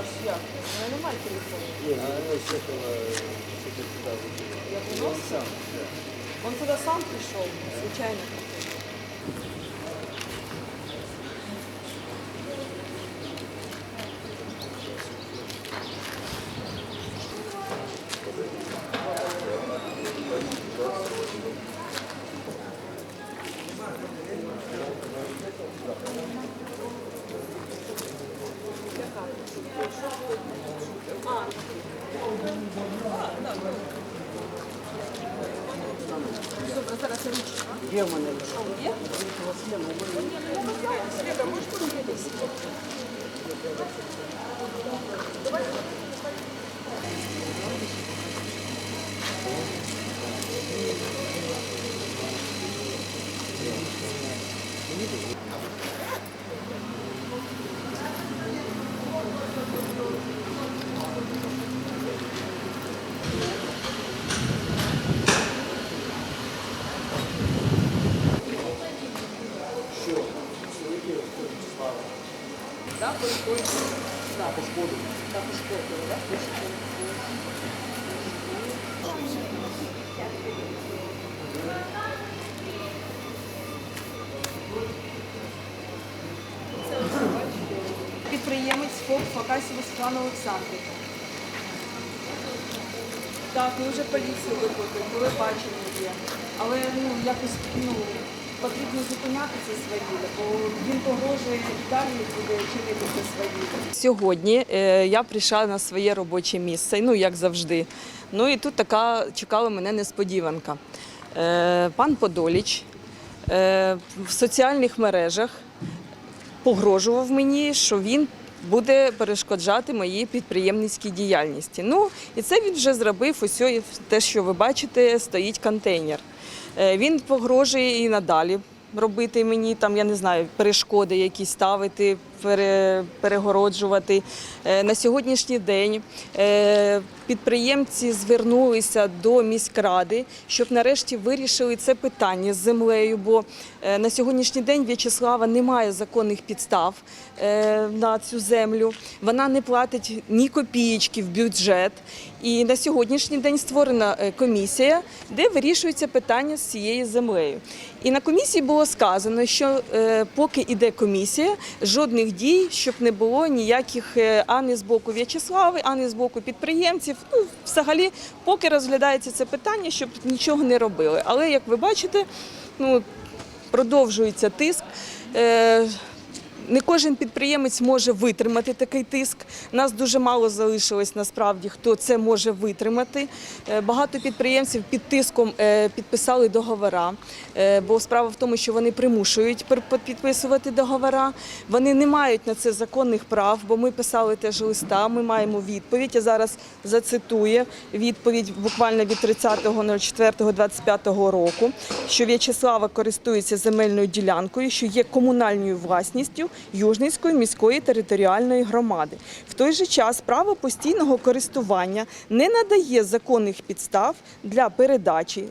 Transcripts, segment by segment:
Я не знаю аж як. У мене немає телефону. Нет, а оно с этого, что-то туда выкинуло. Я Он выносил? сам, да. Он Світлана Олександрівна. Так, ми вже поліцію викликали, були бачення є. Але ну, якось ну, потрібно зупиняти це бо він погрожує далі буде чинити це свавілля. Сьогодні е, я прийшла на своє робоче місце, ну як завжди. Ну і тут така чекала мене несподіванка. Е, пан Подоліч е, в соціальних мережах погрожував мені, що він буде перешкоджати моїй підприємницькій діяльності. Ну і це він вже зробив. Ось те, що ви бачите, стоїть контейнер. Е, Він погрожує і надалі робити мені там, я не знаю, перешкоди якісь ставити, пере, перегороджувати. Е, На сьогоднішній день е, підприємці звернулися до міськради, щоб нарешті вирішили це питання з землею. Бо е, на сьогоднішній день В'ячеслава немає законних підстав е, на цю землю. Вона не платить ні копієчки в бюджет. І на сьогоднішній день створена е, комісія, де вирішується питання з цією землею. І на комісії було сказано, що е, поки йде комісія, жодних дій, щоб не було ніяких е, ані з боку В'ячеслави, ані з боку підприємців. Ну, взагалі, поки розглядається це питання, щоб нічого не робили. Але як ви бачите, ну продовжується тиск. Не кожен підприємець може витримати такий тиск. Нас дуже мало залишилось насправді, хто це може витримати. Е, Багато підприємців під тиском е, підписали договора, е, бо справа в тому, що вони примушують підписувати договора. Вони не мають на це законних прав, бо ми писали теж листа. Ми маємо відповідь. Я зараз зацитую відповідь буквально від 30.04.25 року, що В'ячеслава користується земельною ділянкою, що є комунальною власністю Южницької міської територіальної громади. В той же час право постійного користування не надає законних підстав для передачі,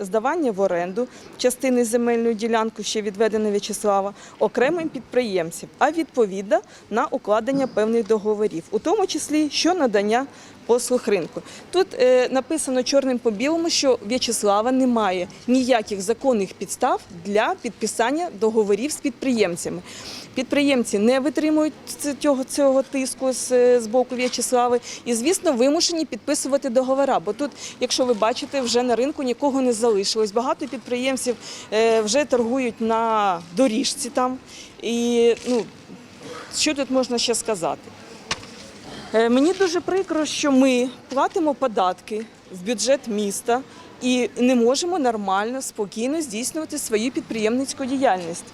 здавання в оренду частини земельної ділянки, що відведена В'ячеслава, окремим підприємцям, а відповідно на укладення певних договорів, у тому числі що надання послуг ринку. Тут е, написано чорним по білому, що В'ячеслава не має ніяких законних підстав для підписання договорів з підприємцями. Підприємці не витримують цього, цього тиску з, з боку В'ячеслави і, звісно, вимушені підписувати договора. Бо тут, якщо ви бачите, вже на ринку нікого не залишилось. Багато підприємців е, вже торгують на доріжці там. І ну, що тут можна ще сказати? Е, Мені дуже прикро, що ми платимо податки в бюджет міста і не можемо нормально, спокійно здійснювати свою підприємницьку діяльність.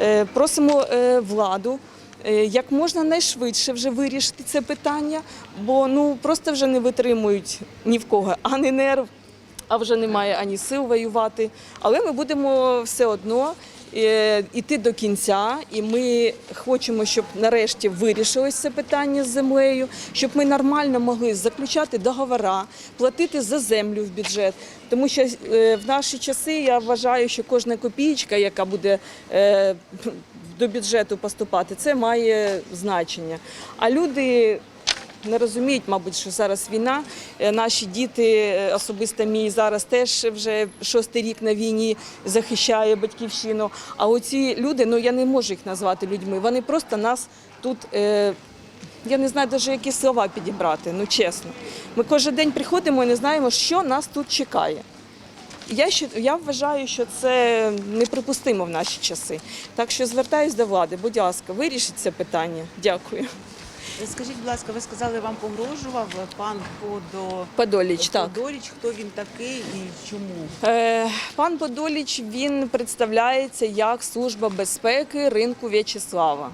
Е, Просимо е, владу. е, Як можна найшвидше вже вирішити це питання, бо ну просто вже не витримують ні в кого ані нерв, а вже немає ані сил воювати. Але ми будемо все одно е, йти до кінця, і ми хочемо, щоб нарешті вирішилось це питання з землею, щоб ми нормально могли заключати договора, платити за землю в бюджет. Тому що е, в наші часи я вважаю, що кожна копієчка, яка буде е, до бюджету поступати, це має значення. А люди не розуміють, мабуть, що зараз війна. Е, Наші діти, е, особисто мій зараз теж вже шостий рік на війні захищає батьківщину. А оці люди, ну я не можу їх назвати людьми. Вони просто нас тут. Е, я не знаю навіть, які слова підібрати, ну чесно. Ми кожен день приходимо і не знаємо, що нас тут чекає. Я, я вважаю, що це неприпустимо в наші часи. Так що звертаюсь до влади, будь ласка, вирішіть це питання. Дякую. Скажіть, будь ласка, ви сказали, вам погрожував пан Подо... Подоліч, так. Подоліч. Хто він такий і чому? Е, Пан Подоліч він представляється як служба безпеки ринку В'ячеслава.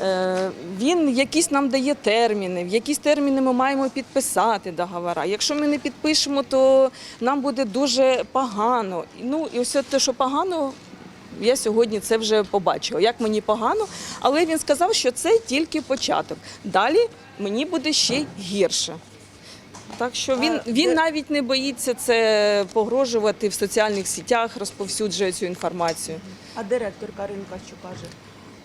Е, Він якісь нам дає терміни, в якісь терміни ми маємо підписати договори. Якщо ми не підпишемо, то нам буде дуже погано. Ну і все те, що погано, я сьогодні це вже побачила. Як мені погано, але він сказав, що це тільки початок. Далі мені буде ще гірше. Так що він, він навіть не боїться це погрожувати в соціальних сітях, розповсюджує цю інформацію. А директорка ринка що каже?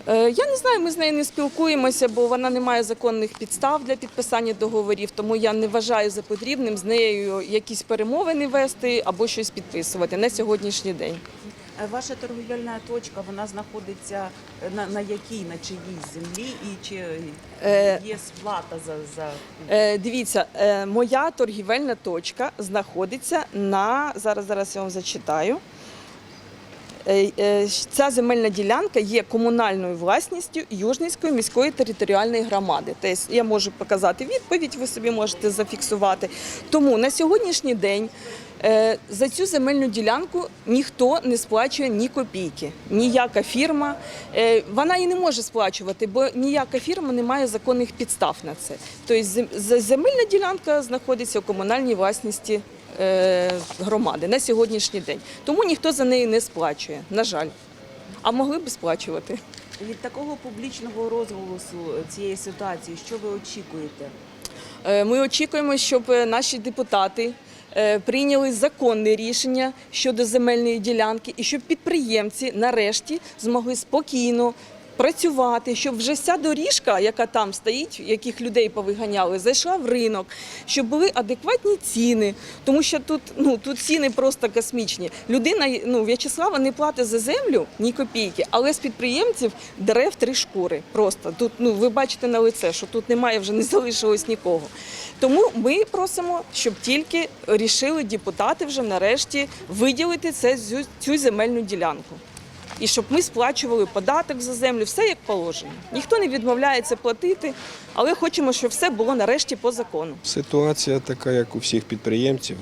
Е, Я не знаю, ми з нею не спілкуємося, бо вона не має законних підстав для підписання договорів, тому я не вважаю за потрібним з нею якісь перемовини вести або щось підписувати на сьогоднішній день. Е, Ваша торгівельна точка, вона знаходиться е, на, на якій, на чиїй землі і чи Е, є сплата за, за... Е, Дивіться, е, моя торгівельна точка знаходиться на зараз. Зараз я вам зачитаю. Е, е, Ця земельна ділянка є комунальною власністю Южницької міської територіальної громади. Тобто я можу показати відповідь, ви собі можете зафіксувати. Тому на сьогоднішній день за цю земельну ділянку ніхто не сплачує ні копійки, ніяка фірма. Е, Вона і не може сплачувати, бо ніяка фірма не має законних підстав на це. Тобто земельна ділянка знаходиться у комунальній власності е, громади на сьогоднішній день. Тому ніхто за неї не сплачує, на жаль. А могли б сплачувати. Від такого публічного розголосу цієї ситуації, що ви очікуєте? Е, Ми очікуємо, щоб е, наші депутати е, прийняли законне рішення щодо земельної ділянки і щоб підприємці нарешті змогли спокійно. Працювати, щоб вже вся доріжка, яка там стоїть, яких людей повиганяли, зайшла в ринок, щоб були адекватні ціни, тому що тут ну тут ціни просто космічні. Людина ну В'ячеслава не платить за землю ні копійки, але з підприємців дерев три шкури. Просто тут ну ви бачите на лице, що тут немає вже не залишилось нікого. Тому ми просимо, щоб тільки рішили депутати вже нарешті виділити це цю- земельну ділянку. І щоб ми сплачували податок за землю, все як положено. Ніхто не відмовляється платити, але хочемо, щоб все було нарешті по закону. Ситуація така, як у всіх підприємців,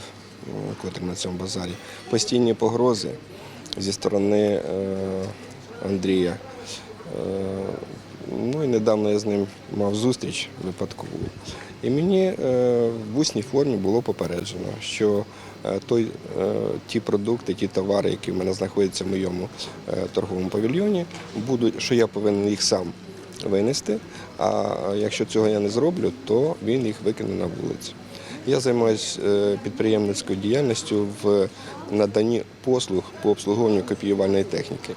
ну, котрі на цьому базарі. Постійні погрози зі сторони е, Андрія. Е, ну і недавно я з ним мав зустріч випадкову. І мені е, в усній формі було попереджено, що той, е, ті продукти, ті товари, які в мене знаходяться в моєму е, торговому павільйоні, будуть, що я повинен їх сам винести. А якщо цього я не зроблю, то він їх викине на вулицю. Я займаюся е, підприємницькою діяльністю в наданні послуг по обслуговуванню копіювальної техніки.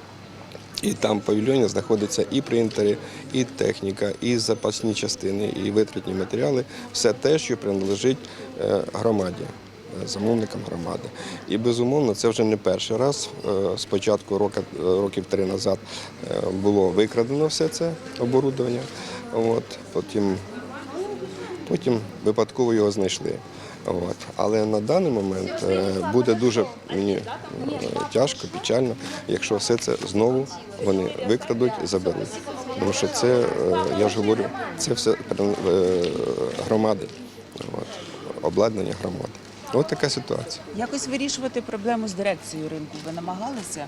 І там в павільйоні знаходяться і принтери, і техніка, і запасні частини, і витратні матеріали. Все те, що принадлежить е, громаді, е, замовникам громади. І безумовно, це вже не перший раз. Е, Спочатку рока- е, років три назад е, було викрадено все це оборудовання. От, потім Потім випадково його знайшли. От. Але на даний момент е, буде дуже мені е, тяжко, печально, якщо все це знову вони викрадуть і заберуть. Тому що це, е, я ж говорю, це все е, громади, от. обладнання громади. От така ситуація. Якось вирішувати проблему з дирекцією ринку. Ви намагалися?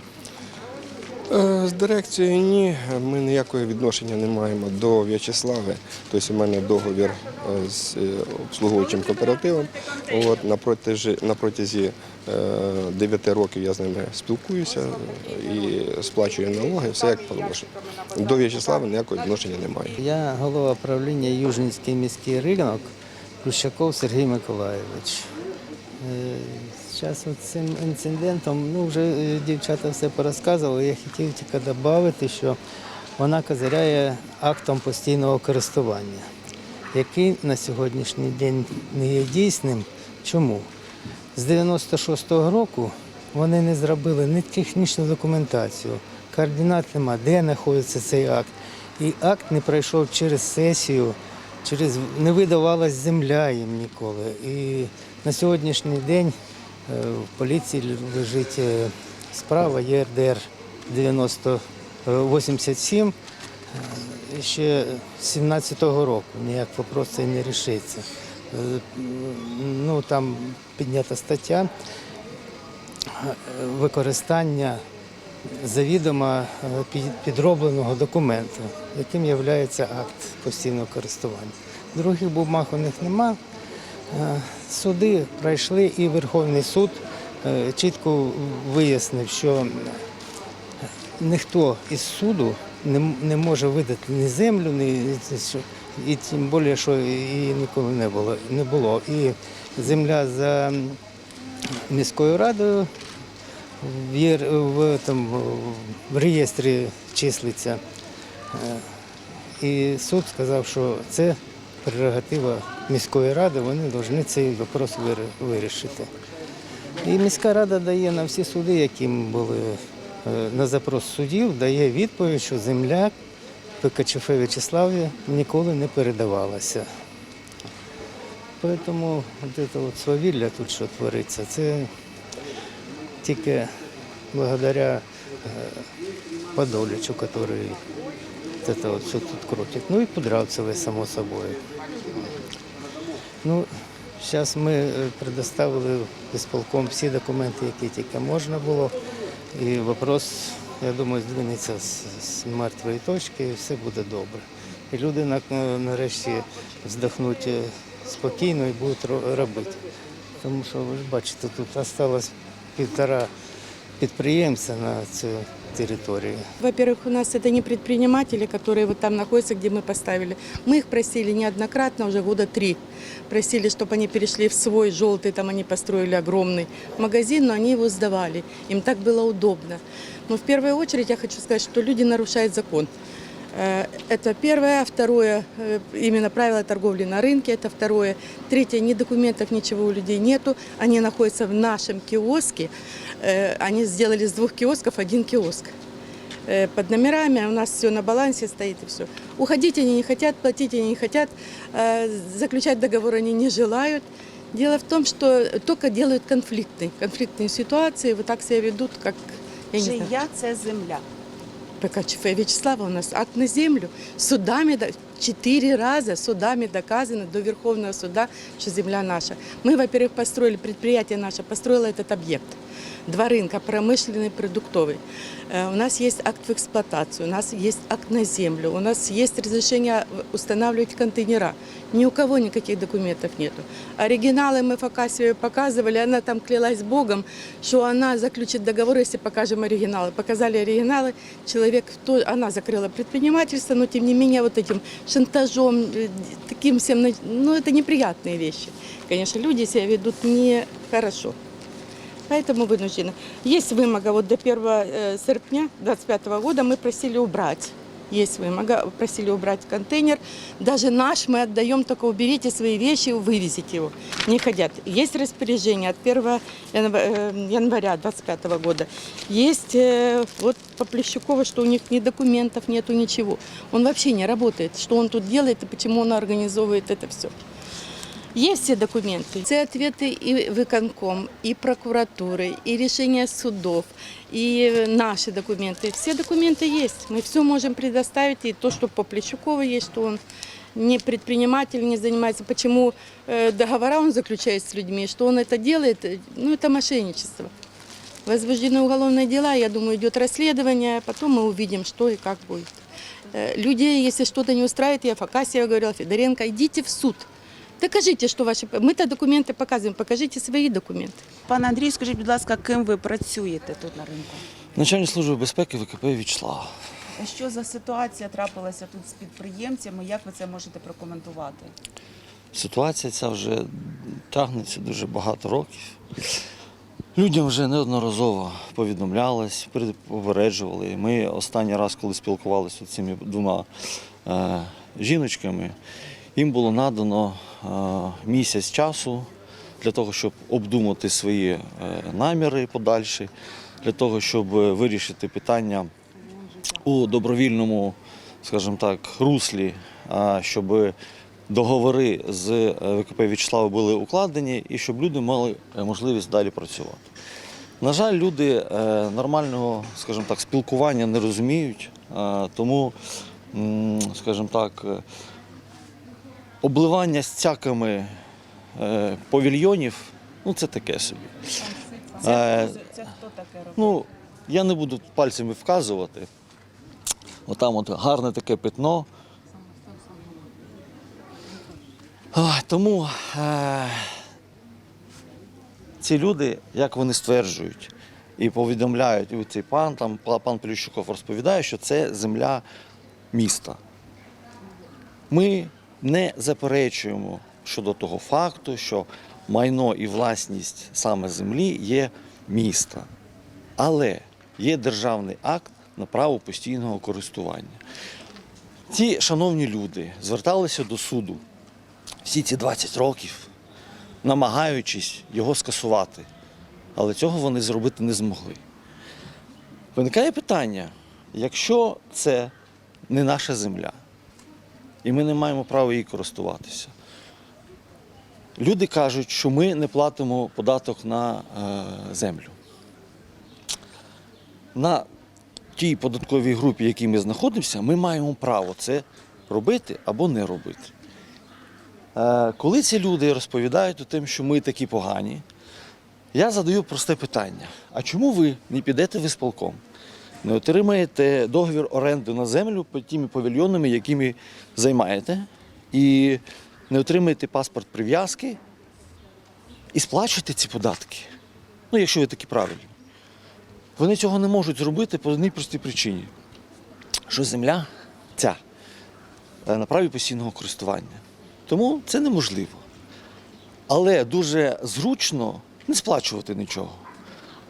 Е, З дирекцією ні, ми ніякого відношення не маємо до В'ячеслави. Тобто у мене договір е, з е, обслуговуючим кооперативом. От, на, протязі, на протязі 9 років я з ними спілкуюся і сплачую налоги, все як положено. До В'ячеслави ніякого відношення немає. Я голова правління Южницький міський ринок Плющаков Сергій Миколаєвич. Зараз цим інцидентом, ну вже е, дівчата все порозказували. Я хотів тільки додати, що вона козиряє актом постійного користування, який на сьогоднішній день не є дійсним. Чому? З 96-го року вони не зробили ні технічну документацію, координат нема, де знаходиться цей акт. І акт не пройшов через сесію, через не видавалась земля їм ніколи. І на сьогоднішній день е, в поліції лежить е, справа ЄРДР 90 е, 87 ще 17-го року. Ніяк вопрос цей не рішиться. Ну, там піднята стаття використання завідомо е, підробленого документу, яким є акт постійного користування. Других бумаг у них нема. Е, Суди пройшли і Верховний суд е, чітко вияснив, що ніхто із суду не, може видати ні землю, ні, і тим більше, що її ніколи не було. Не було. І земля за міською радою в, в, там, в реєстрі числиться. Е, І суд сказав, що це прерогатива міської ради, вони повинні цей вопрос вирішити. І міська рада дає на всі суди, які були е, на запрос судів, дає відповідь, що земля ПКЧФ В'ячеславі ніколи не передавалася. Тому от свавілля тут, що твориться, це тільки благодаря э, Подоличу, который вот это вот все тут крутит. Ну и Кудрявцевой, само собой. Ну, зараз ми е, предоставили в ісполком всі документи, які тільки можна було. І вопрос, я думаю, здвинеться з, з мертвої точки і все буде добре. І люди на- нарешті вздохнуть е, спокійно і будуть ро- робити. Тому що ви ж бачите, тут залишилось півтора підприємця на цій території. Во-первых, у нас это не предприниматели, которые вот там находятся, где мы поставили. Мы их просили неоднократно, уже года три. Просили, чтобы они перешли в свой желтый, там они построили огромный магазин, но они его сдавали. Им так было удобно. Но в первую очередь я хочу сказать, что люди нарушают закон. Э, Это первое. Второе, э, именно правила торговли на рынке. Это второе. Третье, ни документов, ничего у людей нету. Они находятся в нашем киоске. Э, Они сделали с двух киосков один киоск э, под номерами, а у нас все на балансе стоит и все. Уходить они не хотят, платить они не хотят, э, заключать договор они не желают. Дело в том, что только делают конфликтные, конфликтные ситуации, вот так себя ведут, как, я не знаю, Чия це земля? ПКЧФ Вячеслава у нас акт на землю. Судами, четыре раза судами доказано до Верховного суда, что земля наша. Мы, во-первых, построили, предприятие наше построило этот объект. Два рынка, промышленный, продуктовый. Э, У нас есть акт в эксплуатацию, у нас есть акт на землю, у нас есть разрешение устанавливать контейнера. Ни у кого никаких документов нету. Оригиналы мы Факасию показывали, она там клялась Богом, что она заключит договор, если покажем оригиналы. Показали оригиналы, человек, то, она закрыла предпринимательство, но тем не менее вот этим шантажом, э, таким всем, ну это неприятные вещи. Конечно, люди себя ведут нехорошо. Поэтому вынуждены. Есть вымога, вот до 1 э, серпня 2025 года мы просили убрать. Есть вымога, просили убрать контейнер. Даже наш мы отдаем, только уберите свои вещи, вывезите его. Не хотят. Есть распоряжение от 1 янва- э, января 2025 года. Есть э, вот по Плещукову, что у них ни документов нету, ничего. Он вообще не работает. Что он тут делает и почему он организовывает это все. Есть все документы. Це ответы и виконком, и прокуратуры, и решения судов, и наши документы. Все документы есть. Мы все можем предоставить. И то, что по Плещукову есть, что он не предприниматель, не занимается. Почему э, договора он заключает с людьми, что он это делает, э, ну это мошенничество. Возбуждены уголовные дела, я думаю, идет расследование, а потом мы увидим, что и как будет. Э, Людей, если что-то не устраивает, я Факасия говорила, Федоренко, идите в суд. Докажите, что ваши... Мы-то документы показываем, покажите свои документы. Пане Андрію, скажіть, будь ласка, ким ви працюєте тут на ринку? Начальник служби безпеки ВКП В'ячеслава. Що за ситуація трапилася тут з підприємцями? Як ви це можете прокоментувати? Ситуація ця вже тягнеться дуже багато років. Людям вже неодноразово повідомлялось, попереджували. Ми останній раз, коли спілкувалися з цими двома е, жіночками, їм було надано е, місяць часу для того, щоб обдумати свої е, наміри подальші, для того, щоб е, вирішити питання у добровільному, скажімо так, руслі, щоб договори з ВКП В'ячеслава були укладені і щоб люди мали можливість далі працювати. На жаль, люди нормального, скажімо так, спілкування не розуміють, тому, скажімо так, обливання стяками е, павільйонів, ну це таке собі. Це, Е, це хто таке робить? Ну, я не буду пальцями вказувати. Отам от гарне таке питно. Тому е- ці люди, як вони стверджують і повідомляють, і цей пан, там, пан Поліщуков розповідає, що це земля міста. Ми не заперечуємо щодо того факту, що майно і власність саме землі є міста. Але є державний акт на право постійного користування. Ці шановні люди зверталися до суду всі ці 20 років, намагаючись його скасувати. Але цього вони зробити не змогли. Виникає питання: якщо це не наша земля, і ми не маємо права її користуватися. Люди кажуть, що ми не платимо податок на е, землю на тій податковій групі, в якій ми знаходимося, ми маємо право це робити або не робити. Е, Коли ці люди розповідають о тим, що ми такі погані, я задаю просте питання: а чому ви не підете в ісполком? Не отримаєте договір оренди на землю під тими павільйонами, якими займаєте, і не отримаєте паспорт прив'язки і сплачуєте ці податки. Ну, якщо ви такі правильні. Вони цього не можуть зробити по одній простій причині, що земля ця е, на праві постійного користування. Тому це неможливо. Але дуже зручно не сплачувати нічого.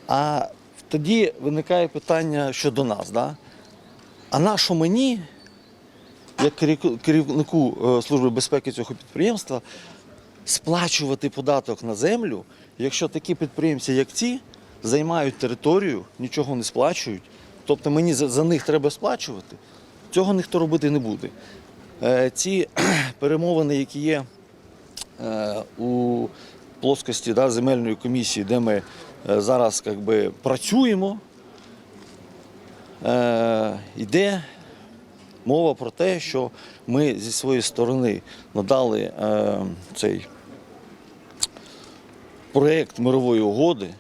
А тоді виникає питання щодо нас. Да? А на що мені, як керівнику- е, Служби безпеки цього підприємства, сплачувати податок на землю, якщо такі підприємці, як ці, займають територію, нічого не сплачують, тобто мені за, них треба сплачувати, цього ніхто робити не буде. Е, ці перемовини, які є е, у плоскості да, земельної комісії, де ми зараз как би, працюємо, е, йде мова про те, що ми зі своєї сторони надали е, цей проєкт мирової угоди,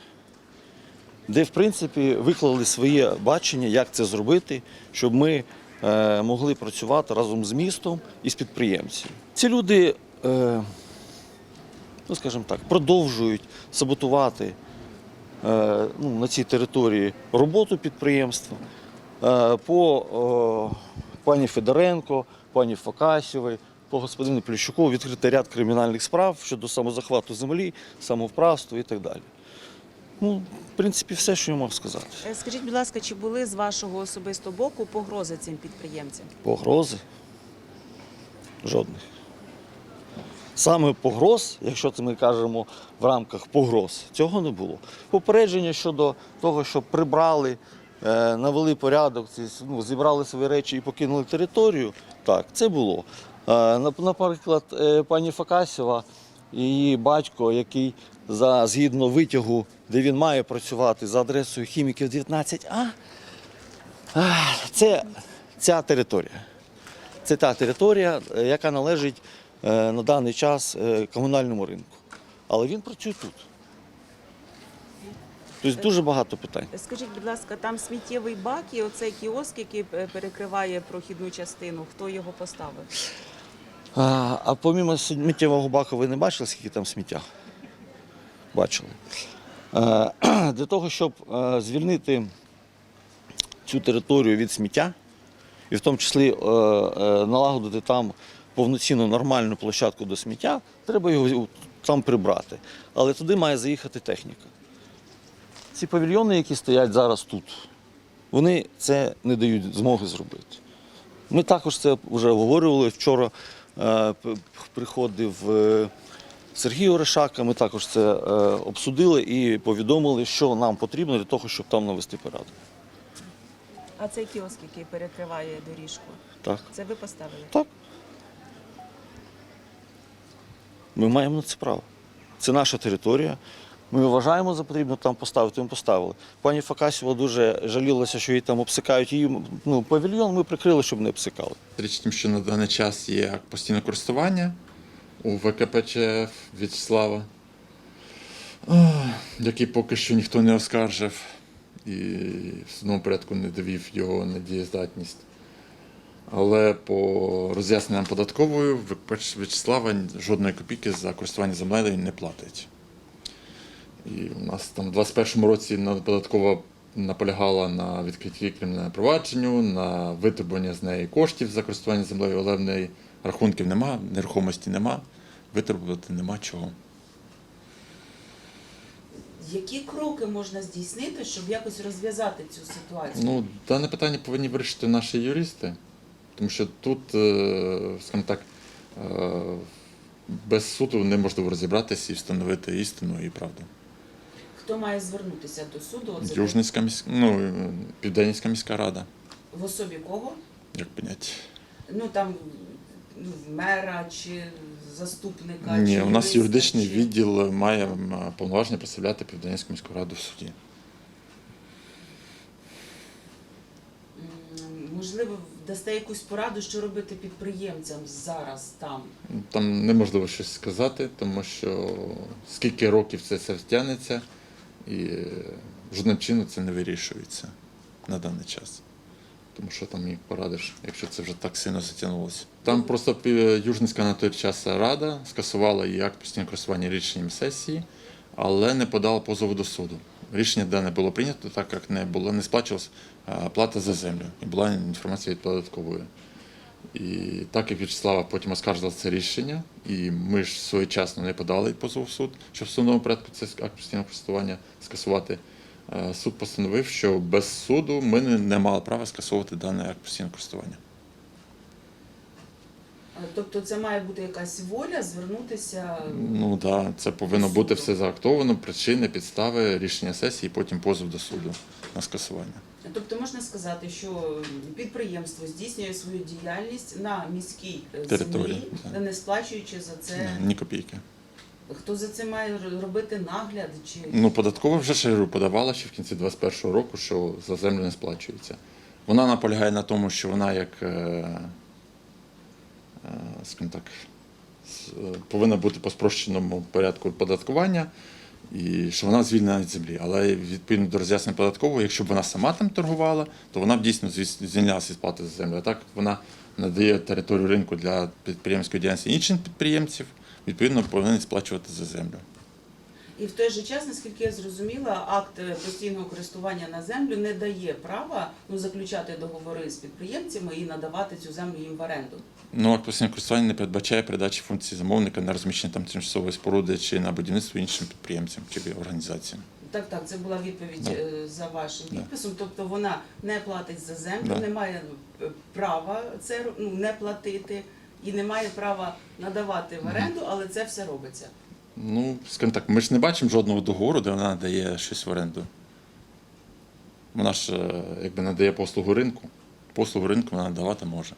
де, в принципі, виклали своє бачення, як це зробити, щоб ми е, могли працювати разом з містом і з підприємцями. Ці люди, е, ну скажімо так, продовжують саботувати е, ну, на цій території роботу підприємства. Е, по е, пані Федоренко, пані Факасєвій, по господину Плющукову відкритий ряд кримінальних справ щодо самозахвату землі, самовправства і так далі. Ну, в принципі, все, що я мав сказати. Е, Скажіть, будь ласка, чи були з вашого особистого боку погрози цим підприємцям? Погрози? Жодних. Саме погроз, якщо це ми кажемо в рамках погроз, цього не було. Попередження щодо того, що прибрали, е, навели порядок, ну, зібрали свої речі і покинули територію, так, це було. Е, Наприклад, е, пані Факасєва, її батько, який за, згідно витягу, де він має працювати за адресою хіміків 19А, Це ця територія. Це та територія, яка належить на даний час е, комунальному ринку. Але він працює тут. Тобто дуже багато питань. Е, Скажіть, будь ласка, там сміттєвий бак і оцей кіоск, який е, перекриває прохідну частину, хто його поставив? А, а помімо сміттєвого баку, ви не бачили, скільки там сміття? Бачили. Е, Для того, щоб е, звільнити цю територію від сміття, і в тому числі е, е, налагодити там повноцінну нормальну площадку до сміття, треба його там прибрати. Але туди має заїхати техніка. ці павільйони, які стоять зараз тут, вони це не дають змоги зробити. Ми також це вже обговорювали. Вчора е, приходив е, Сергій Орешака, ми також це е, обсудили і повідомили, що нам потрібно для того, щоб там навести порядок. А цей кіоск, який перекриває доріжку, Так. це ви поставили? Так. Ми маємо на це право. Це наша територія. Ми вважаємо за потрібно там поставити, ми поставили. Пані Факасєва дуже жалілася, що її там обсикають. Її ну, павільйон ми прикрили, щоб не обсикали. Річ тим, що на даний час є акт постійного користування у ВКПЧ В'ячеслава, який поки що ніхто не оскаржив і в судовому порядку не довів його недієздатність. Але по роз'ясненням податковою В'ячеслава жодної копійки за користування землею не платить. І у нас там в 21-му році податкова наполягала на відкритті кримінального провадженню, на витребування з неї коштів за користування землею, але в неї рахунків нема, нерухомості нема, витребувати нема чого. Які кроки можна здійснити, щоб якось розв'язати цю ситуацію? Ну, дане питання повинні вирішити наші юристи, тому що тут, е, скажімо так, е, без суду неможливо розібратися і встановити істину і правду. Хто має звернутися до суду? Южницька міська, ну, е, Південницька міська рада, в особі кого? як поняття. Ну там ну, мера чи заступника? Ні, чи у нас юридичний чи- відділ має повноваження представляти Південницьку міську раду в суді. Можливо, дасте якусь пораду, що робити підприємцям зараз там. Там неможливо щось сказати, тому що скільки років це все втягнеться, і е, жодним чином це не вирішується на даний час. Тому що там їх порадиш, якщо це вже так сильно затягнулося. Там просто Южницька на той час рада скасувала її акт постійного користування рішенням сесії, але не подала позову до суду. Рішення дане було прийнято, так як не було, не сплачувалася плата за землю. І була інформація від податкової. І так як В'ячеслава потім оскаржила це рішення, і ми ж своєчасно не подали позов в суд, щоб в судовому порядку це акт постійного користування скасувати. Суд постановив, що без суду ми не мали права скасовувати даний акт постійного користування. Е, Тобто це має бути якась воля звернутися. Ну так, да, це повинно бути все заактовано, причини, підстави, рішення сесії, потім позов до суду на скасування. Тобто можна сказати, що підприємство здійснює свою діяльність на міській е, Території, землі, так. не сплачуючи за це. Ні копійки. Хто за це має робити нагляд? Чи Ну, податкова вже ширу подавала ще в кінці 21-го року, що за землю не сплачується. Вона наполягає на тому, що вона як, е, е, скажімо так, е, повинна бути по спрощеному порядку податкування, і що вона звільнена від землі. Але відповідно до роз'яснення податкового, якщо б вона сама там торгувала, то вона б дійсно звільнялася від сплати за землю. А так вона надає територію ринку для підприємської діяльності іншим підприємців, відповідно повинні сплачувати за землю. І в той же час, наскільки я зрозуміла, акт е, постійного користування на землю не дає права ну заключати договори з підприємцями і надавати цю землю їм в оренду. Ну, акт постійного користування не передбачає передачі функцій замовника на розміщення там тимчасової споруди чи на будівництво іншим підприємцям чи організаціям. Так, так, це була відповідь Да. е, за вашим Да. підписом. Тобто вона не платить за землю, Да. не має е, права це ну, не платити і не має права надавати в оренду, але це все робиться. Ну, скажімо так, ми ж не бачимо жодного договору, де вона надає щось в оренду. Вона ж е, якби надає послугу ринку. Послугу ринку вона надавати може.